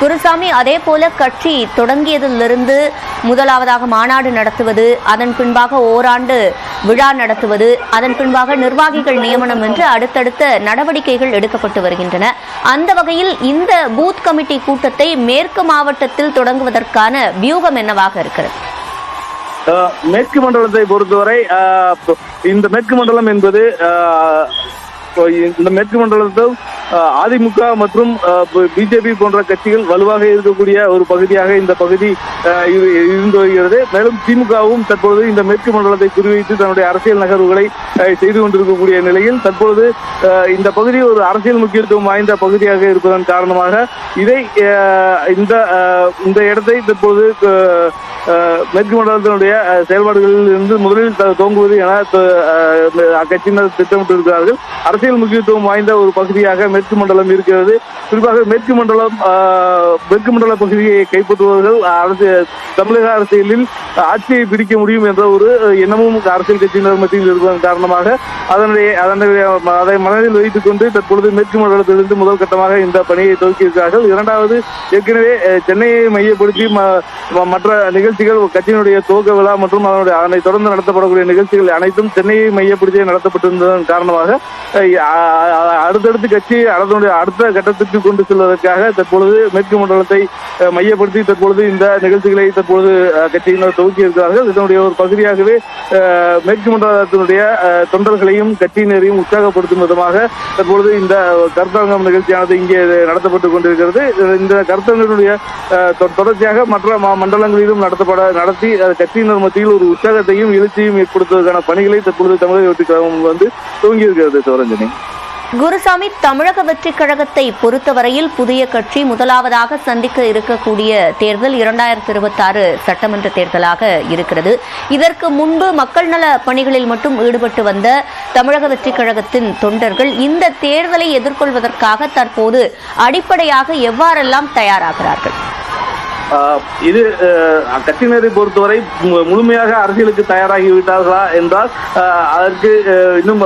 குருசாமி அதே போல கட்சி தொடங்கியதிலிருந்து முதலாவதாக மாநாடு நடத்துவது அதன் பின்பாக ஓராண்டு விழா நடத்துவது அதன் பின்பாக நிர்வாகிகள் நியமனம் என்று அடுத்தடுத்த நடவடிக்கைகள் எடுக்கப்பட்டு வருகின்றன. அந்த வகையில் இந்த பூத் கமிட்டி கூட்டத்தை மேற்கு மாவட்டத்தில் தொடங்குவதற்கான வியூகம் என்னவாக இருக்கிறது? மேற்கு மண்டலத்தை பொறுத்தவரை இந்த மேற்கு மண்டலம் என்பது இந்த மேற்கு மண்டலத்தில் அதிமுக மற்றும் பிஜேபி போன்ற கட்சிகள் வலுவாக இருக்கக்கூடிய ஒரு பகுதியாக இந்த பகுதி இருந்து வருகிறது. மேலும் திமுகவும் தற்பொழுது இந்த மேற்கு மண்டலத்தை குறிவைத்து தன்னுடைய அரசியல் நகர்வுகளை செய்து கொண்டிருக்கக்கூடிய நிலையில் தற்பொழுது இந்த பகுதி ஒரு அரசியல் முக்கியத்துவம் வாய்ந்த பகுதியாக இருப்பதன் காரணமாக இதை இந்த இந்த இடத்தை தற்போது மேற்கு மண்டலத்தினுடைய செயல்பாடுகளில் இருந்து முதலில் த- துவங்குவது என அக்கட்சியினர் திட்டமிட்டு இருக்கிறார்கள் அரசியல் முக்கியத்துவம் வாய்ந்த ஒரு பகுதியாக மேற்கு மண்டலம் இருக்கிறது. குறிப்பாக மேற்கு மண்டலம் மேற்கு மண்டல பகுதியை கைப்பற்றுபவர்கள் அரசு தமிழக அரசியலில் ஆட்சியை பிடிக்க முடியும் என்ற ஒரு எண்ணமும் அரசியல் கட்சியினர் மத்தியில் இருப்பதன் காரணமாக அதனுடைய அதனுடைய அதை மனதில் வைத்துக் கொண்டு தற்பொழுது மேற்கு மண்டலத்திலிருந்து முதல் கட்டமாக இந்த பணியை துவக்கியிருக்கிறார்கள். இரண்டாவது ஏற்கனவே சென்னையை மையப்படுத்தி ம- நிகழ்ச்சி நிகழ்ச்சிகள் கட்சியினுடைய துவக்க விழா மற்றும் அதனுடைய அதனை தொடர்ந்து நடத்தப்படக்கூடிய நிகழ்ச்சிகள் அனைத்தும் சென்னையை மையப்படுத்தி நடத்தப்பட்டிருந்ததன் காரணமாக அடுத்தடுத்து கட்சி அதனுடைய அடுத்த கட்டத்திற்கு கொண்டு செல்வதற்காக தற்பொழுது மேற்கு மண்டலத்தை மையப்படுத்தி தற்பொழுது இந்த நிகழ்ச்சிகளை தற்பொழுது கட்சியினர் துவக்கி இருக்கிறார்கள். இதனுடைய ஒரு பகுதியாகவே மேற்கு மண்டலத்தினுடைய தொண்டர்களையும் கட்சியினரையும் உற்சாகப்படுத்தும் விதமாக தற்பொழுது இந்த கருத்தரங்கம் நிகழ்ச்சியானது இங்கே நடத்தப்பட்டு கொண்டிருக்கிறது. இந்த கருத்தரங்கினுடைய தொடர்ச்சியாக மற்ற மா- மண்டலங்களிலும் நடத்தப்பட நடத்தி அஹ், கட்சியினர் மத்தியில் ஒரு உற்சாகத்தையும் எழுச்சியும் ஏற்படுத்துவதற்கான பணிகளை தற்பொழுது தமிழக வெற்றி கழகம் வந்து துவங்கி இருக்கிறது சிவரஞ்சனி குருசாமி தமிழக வெற்றி கழகத்தை பொறுத்தவரையில் புதிய கட்சி முதலாவதாக சந்திக்க இருக்கக்கூடிய தேர்தல் இரண்டாயிரத்தி இருபத்தி ஆறு சட்டமன்ற தேர்தலாக இருக்கிறது. இதற்கு முன்பு மக்கள் நல பணிகளில் மட்டும் ஈடுபட்டு வந்த தமிழக வெற்றி கழகத்தின் தொண்டர்கள் இந்த தேர்தலை எதிர்கொள்வதற்காக தற்போது அடிப்படையாக எவ்வாறெல்லாம் தயாராகிறார்கள்? இது கட்சியினரை பொறுத்தவரை மு- முழுமையாக அரசியலுக்கு தயாராகி விட்டார்களா என்றால் அதற்கு இன்னும்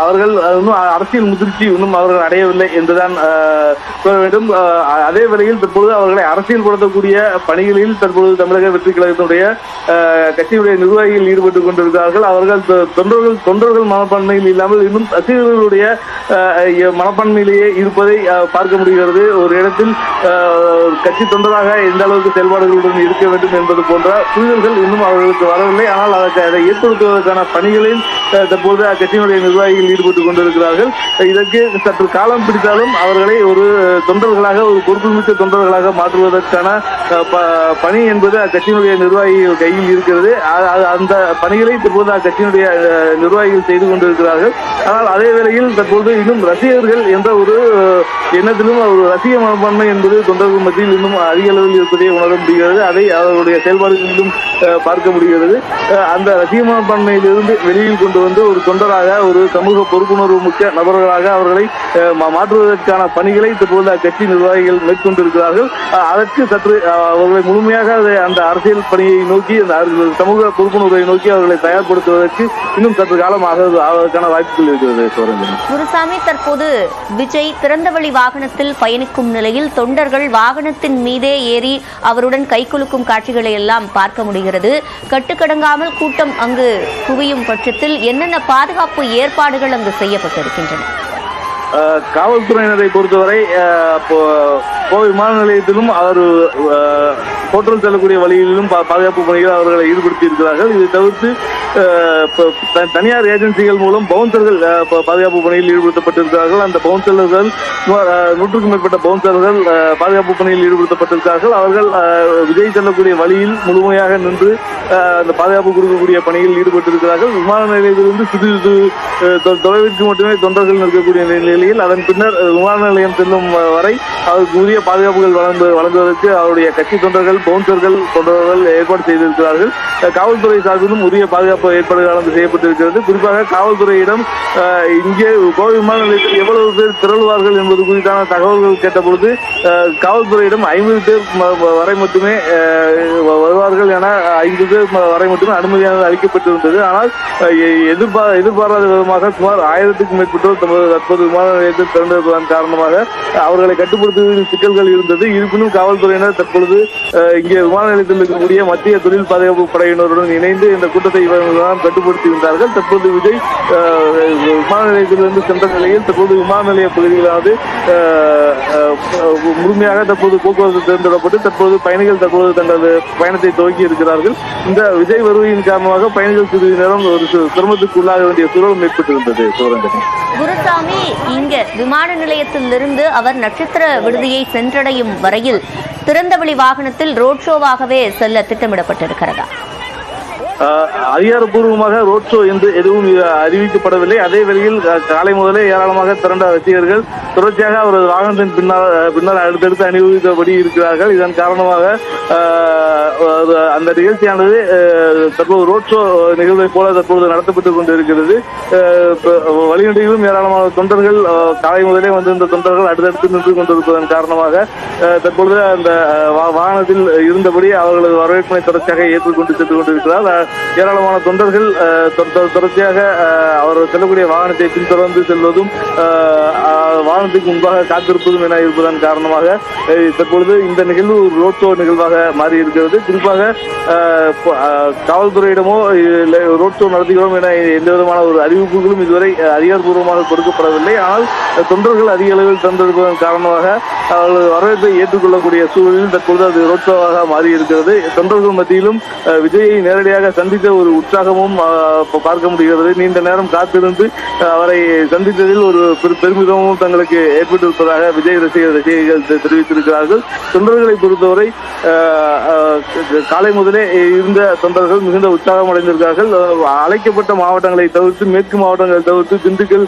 அவர்கள் இன்னும் அரசியல் முதிர்ச்சி இன்னும் அவர்கள் அடையவில்லை என்றுதான் சொல்ல வேண்டும். அதே வேளையில் தற்பொழுது அவர்களை அரசியல் படுத்தக்கூடிய பணிகளில் தற்பொழுது தமிழக வெற்றி கழகத்தினுடைய கட்சியுடைய நிர்வாகிகள் ஈடுபட்டு கொண்டிருக்கிறார்கள். அவர்கள் தொண்டர்கள் தொண்டர்கள் மனப்பான்மையில் இல்லாமல் இன்னும் ரசிகர்களுடைய மனப்பான்மையிலேயே இருப்பதை பார்க்க முடிகிறது. ஒரு இடத்தில் கட்சி தொண்டராக எந்த அளவுக்கு செயல்பாடுகளுடன் இருக்க வேண்டும் என்பது போன்ற புரிதல்கள் இன்னும் அவர்களுக்கு வரவில்லை. ஆனால் அதற்கு அதை ஏற்படுத்துவதற்கான பணிகளில் தற்போது அக்கட்சியினுடைய நிர்வாகிகள் ஈடுபட்டு கொண்டிருக்கிறார்கள். இதற்கு சற்று காலம் பிடித்தாலும் அவர்களை ஒரு தொண்டர்களாக ஒரு பொறுப்புமிக்க தொண்டர்களாக மாற்றுவதற்கான ப- பணி என்பது அக்கட்சியினுடைய நிர்வாகிகள் கையில் இருக்கிறது. அந்த பணிகளை தற்போது அக்கட்சியினுடைய நிர்வாகிகள் செய்து கொண்டிருக்கிறார்கள். ஆனால் அதே வேளையில் தற்போது இன்னும் ரசிகர்கள் என்ற ஒரு எண்ணத்திலும் ஒரு ரசிக மனப்பான்மை என்பது தொண்டர்கள் மத்தியில் இன்னும் அதிக அளவில் இருப்பதை உணர முடிகிறது. அதை அவர்களுடைய செயல்பாடுகளிலும் பார்க்க முடிகிறது. அந்த ரசிக மனப்பான்மையிலிருந்து வெளியில் கொண்டு வந்து ஒரு தொண்டராக ஒரு சமூக பொறுப்புணர்வு மிக்க நபர்களாக அவர்களை மாற்றுவதற்கான பணிகளை தற்போது அக்கட்சி நிர்வாகிகள் மேற்கொண்டிருக்கிறார்கள். அதற்கு சற்று அவர்களை முழுமையாக அந்த அரசியல் பணியை நோக்கி அந்த சமூக பொறுப்புணர்வை நோக்கி அவர்களை தயார்படுத்துவதற்கு இன்னும் சற்று காலமாக அதற்கான வாய்ப்புகள் இருக்கிறது குருசாமி தற்போது விஜய் திறந்தவெளி வாகனத்தில் பயணிக்கும் நிலையில் தொண்டர்கள் வாகனத்தின் மீதே ஏறி அவருடன் கைகுலுக்கும் காட்சிகளை எல்லாம் பார்க்க முடிகிறது. கட்டுக்கடங்காமல் கூட்டம் அங்கு குவியும் பட்சத்தில் என்னென்ன பாதுகாப்பு ஏற்பாடுகள் அங்கு செய்யப்பட்டிருக்கின்றன? காவல்துறையினரை பொறுத்தவரை கோவை விமான நிலையத்திலும் அவர் ஹோட்டல் செல்லக்கூடிய வழியிலும் பா- பாதுகாப்பு பணிகள் அவர்களை ஈடுபடுத்தி இருக்கிறார்கள் இதை தவிர்த்து இப்போ தனியார் ஏஜென்சிகள் மூலம் பவுன்சர்கள் பாதுகாப்பு பணியில் ஈடுபடுத்தப்பட்டிருக்கிறார்கள். அந்த பவுன்சர்கள் நூற்றுக்கும் மேற்பட்ட பவுன்சர்கள் பாதுகாப்பு பணியில் ஈடுபடுத்தப்பட்டிருக்கிறார்கள். அவர்கள் விஜய் செல்லக்கூடிய வழியில் முழுமையாக நின்று அந்த பாதுகாப்பு கொடுக்கக்கூடிய பணியில் ஈடுபட்டிருக்கிறார்கள். விமான நிலையத்திலிருந்து சிறு சிறு தொ- தொலைவிற்கு மட்டுமே தொண்டர்கள் நிற்கக்கூடிய நிலையில் அதன் பின்னர் விமான நிலையம் செல்லும் வரை அவருக்கு உரிய பாதுகாப்புகள் வழங்கு வழங்குவதற்கு அவருடைய கட்சி தொண்டர்கள் பவுன்சர்கள் ஏற்பாடு செய்திருக்கிறார்கள். காவல்துறை சார்பிலும் உரிய பாதுகாப்பு ஏற்பாடுகள் செய்யப்பட்டிருக்கிறது. குறிப்பாக காவல்துறையிடம் இங்கே கோவை விமான நிலையத்தில் எவ்வளவு பேர் திரள்வார்கள் என்பது குறித்தான தகவல்கள் கேட்டபொழுது காவல்துறையிடம் ஐம்பது பேர் வரை மட்டுமே வருவார்கள் என ஐந்து பேர் வரை மட்டுமே அனுமதியானது அளிக்கப்பட்டிருந்தது. ஆனால் அஹ், எதிர்பார எதிர்பாராத விதமாக சுமார் ஆயிரத்துக்கும் மேற்பட்டோர் தமது தற்போது விமான நிலையத்தில் திரண்டிருப்பதன் காரணமாக அவர்களை கட்டுப்படுத்துவதில் சிக்கல்கள் இருந்தது. இருப்பினும் காவல்துறையினர் தற்பொழுது இங்கே விமான நிலையத்தில் இருக்கக்கூடிய மத்திய தொழில் பாதுகாப்பு படையினருடன் இணைந்து இந்த கூட்டத்தை இவர்கள்தான் கட்டுப்படுத்தியிருந்தார்கள் தற்போது விஜய் விமான நிலையத்திலிருந்து சென்ற நிலையில் தற்போது விமான நிலைய பகுதிகளாவது முழுமையாக தற்போது போக்குவரத்து திறந்துவிடப்பட்டு தற்போது பயணிகள் தற்போது தங்களது பயணத்தை துவக்கி இருக்கிறார்கள். இந்த விஜய் வருகையின் காரணமாக பயணிகள் சிறிது நேரம் ஒரு சிரமத்துக்கு உள்ளாக வேண்டிய சூழலும் ஏற்பட்டிருந்தது. சிவரஞ்சனி குருசாமி இங்க விமான நிலையத்திலிருந்து அவர் நட்சத்திர விடுதியை சென்றடையும் வரையில் திறந்தவெளி வாகனத்தில் ரோட் ஷோவாகவே செல்ல திட்டமிடப்பட்டிருக்கிறதா? அதிகாரப்பூர்வமாக ரோட் ஷோ என்று எதுவும் அறிவிக்கப்படவில்லை. அதே வேளையில் காலை முதலே ஏராளமாக திரண்ட ரசிகர்கள் தொடர்ச்சியாக அவரது வாகனத்தின் பின்னால் பின்னால் அடுத்தடுத்து அணிவகுத்தபடி இருக்கிறார்கள். இதன் காரணமாக அந்த நிகழ்ச்சியானது தற்போது ரோட் ஷோ நிகழ்வை போல தற்போது நடத்தப்பட்டுக் கொண்டிருக்கிறது. அஹ், வழிநடையிலும் ஏராளமான தொண்டர்கள் காலை முதலே வந்திருந்த தொண்டர்கள் அடுத்தடுத்து நின்று கொண்டிருப்பதன் காரணமாக தற்பொழுது அந்த வா- வாகனத்தில் இருந்தபடி அவர்களது வரவேற்பினை தொடர்ச்சியாக ஏற்றுக்கொண்டு சென்று கொண்டிருக்கிறார். ஏராளமான தொண்டர்கள் தொடர்ச்சியாக அவர் செல்லக்கூடிய வாகனத்தை பின்தொடர்ந்து செல்வதும் வாகனத்துக்கு முன்பாக காத்திருப்பதும் என இருப்பதன் காரணமாக தற்பொழுது இந்த நிகழ்வு ஒரு ரோட் ஷோ நிகழ்வாக மாறி இருக்கிறது. குறிப்பாக காவல்துறையிடமோ இல்லை ரோட் ஷோ நடத்துகிறோம் என எந்த விதமான ஒரு அறிவிப்புகளும் இதுவரை அதிகாரப்பூர்வமாக கொடுக்கப்படவில்லை. ஆனால் தொண்டர்கள் அதிக அளவில் தந்திருப்பதன் காரணமாக அவர்கள் வரவேற்பை ஏற்றுக்கொள்ளக்கூடிய சூழலில் தற்பொழுது அது ரோட் ஷோவாக மாறி இருக்கிறது. தொண்டர்கள் மத்தியிலும் விஜயை நேரடியாக சந்தித்த ஒரு உற்சாகமும் பார்க்க முடிகிறது. நீண்ட நேரம் காத்திருந்து அவரை சந்தித்ததில் ஒரு பெருமிதமும் தங்களுக்கு ஏற்பட்டிருப்பதாக விஜய் ரசிகர் ரசிகர்கள் தெரிவித்திருக்கிறார்கள். தொண்டர்களை பொறுத்தவரை காலை முதலே இருந்த தொண்டர்கள் மிகுந்த உற்சாகம் அடைந்திருக்கிறார்கள். அழைக்கப்பட்ட மாவட்டங்களை தவிர்த்து மேற்கு மாவட்டங்களை தவிர்த்து திண்டுக்கல்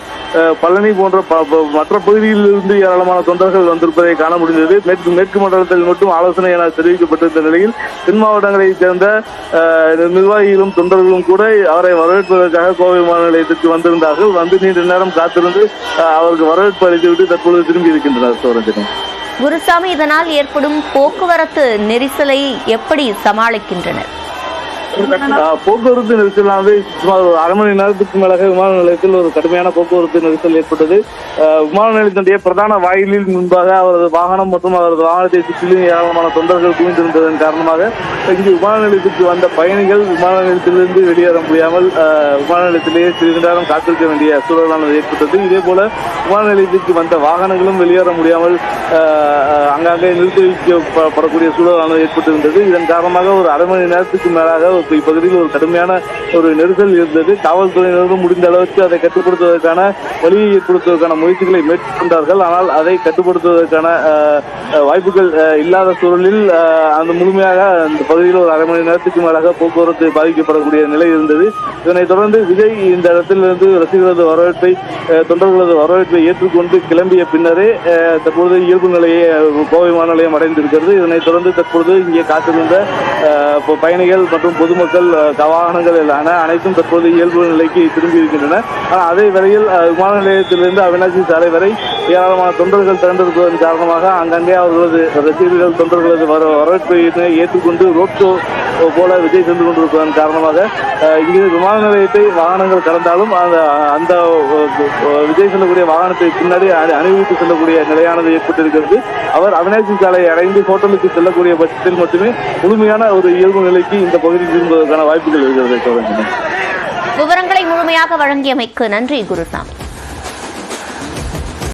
பழனி போன்ற ப- மற்ற பகுதியிலிருந்து ஏராளமான தொண்டர்கள் வந்திருப்பதை காண முடிந்தது. மேற்கு மேற்கு மண்டலத்தில் மட்டும் ஆலோசனை என தெரிவிக்கப்பட்டிருந்த நிலையில் தென் மாவட்டங்களைச் சேர்ந்த நிர்வாகிகளும் தொண்டர்களும் கூட அவரை வரவேற்பதற்காக கோவை மாநிலத்திற்கு நிலையத்திற்கு வந்திருந்தார்கள். வந்து நீண்ட நேரம் காத்திருந்து அவருக்கு வரவேற்பு அளித்துவிட்டு தற்பொழுது திரும்பி இருக்கின்றனர் சோரஞ்சனி குருசாமி இதனால் ஏற்படும் போக்குவரத்து நெரிசலை எப்படி சமாளிக்கின்றனர்? போக்குவரத்து. நெரிசலானது சுமார் ஒரு அரை மணி நேரத்துக்கு மேலாக விமான நிலையத்தில் ஒரு கடுமையான போக்குவரத்து நெரிசல் ஏற்பட்டது. விமான நிலையத்தினுடைய பிரதான வாயிலில் முன்பாக அவரது வாகனம் மற்றும் அவரது வாகனத்தை சுற்றிலும் ஏராளமான தொண்டர்கள் குவிந்திருந்ததன் காரணமாக இங்கு விமான நிலையத்திற்கு வந்த பயணிகள் விமான நிலையத்திலிருந்து வெளியேற முடியாமல் விமான நிலையத்திலேயே சிறிது நேரம் காத்திருக்க வேண்டிய சூழலானது ஏற்பட்டது. இதே போல விமான நிலையத்திற்கு வந்த வாகனங்களும் வெளியேற முடியாமல் அங்காங்கே நிறுத்தி வைக்கப்படக்கூடிய சூழலானது ஏற்பட்டிருந்தது. இதன் காரணமாக ஒரு அரை மணி நேரத்துக்கு மேலாக ஒரு இப்பகுதியில் ஒரு கடுமையான ஒரு நெரிசல் இருந்தது. காவல்துறையினரும் முடிந்த அளவுக்கு அதை கட்டுப்படுத்துவதற்கான வழியை ஏற்படுத்துவதற்கான முயற்சிகளை மேற்கொண்டார்கள். ஆனால் அதை கட்டுப்படுத்துவதற்கான வாய்ப்புகள் இல்லாத சூழலில் அந்த முழுமையாக அந்த பகுதியில் ஒரு அரை மணி நேரத்துக்கு மேலாக போக்குவரத்து பாதிக்கப்படக்கூடிய நிலை இருந்தது. இதனைத் தொடர்ந்து விஜய் இந்த இடத்திலிருந்து ரசிகர்களது வரவேற்பை தொண்டர்களது வரவேற்பை ஏற்றுக்கொண்டு கிளம்பிய பின்னரே தற்பொழுது இயல்பு நிலையை கோவை மாநிலையம் நிலையம் அடைந்திருக்கிறது. இதனைத் தொடர்ந்து தற்பொழுது இங்கே காத்திருந்த ப- பயணிகள் மற்றும் பொது பொதுமக்கள் வாகனங்கள் எல்லாம் அனைத்தும் தற்போது இயல்பு நிலைக்கு திரும்பி இருக்கின்றன. ஆனால் அதே வேளையில் விமான நிலையத்திலிருந்து அவினாசி சாலை வரை ஏராளமான தொண்டர்கள் திரண்டிருப்பதன் காரணமாக அங்கங்கே அவர்களது ரசிகர்கள் தொண்டர்களது வர வரவேற்பை ஏற்றுக்கொண்டு ரோட் ஷோ போல விஜய் சென்று கொண்டிருப்பதன் காரணமாக இங்கே விமான நிலையத்தை வாகனங்கள் கடந்தாலும் அந்த அந்த விஜய் செல்லக்கூடிய வாகனத்தை பின்னாடி அணி- அணிவித்து செல்லக்கூடிய நிலையானது ஏற்பட்டிருக்கிறது. அவர் அவினாசி சாலை அடைந்து ஹோட்டலுக்கு செல்லக்கூடிய பட்சத்தில் மட்டுமே முழுமையான ஒரு இயல்பு நிலைக்கு இந்த பகுதியில் திரும்புவதற்கான வாய்ப்புகள் இருக்கிறது விவரங்களை முழுமையாக வழங்கியமைக்கு நன்றி குருசாமி.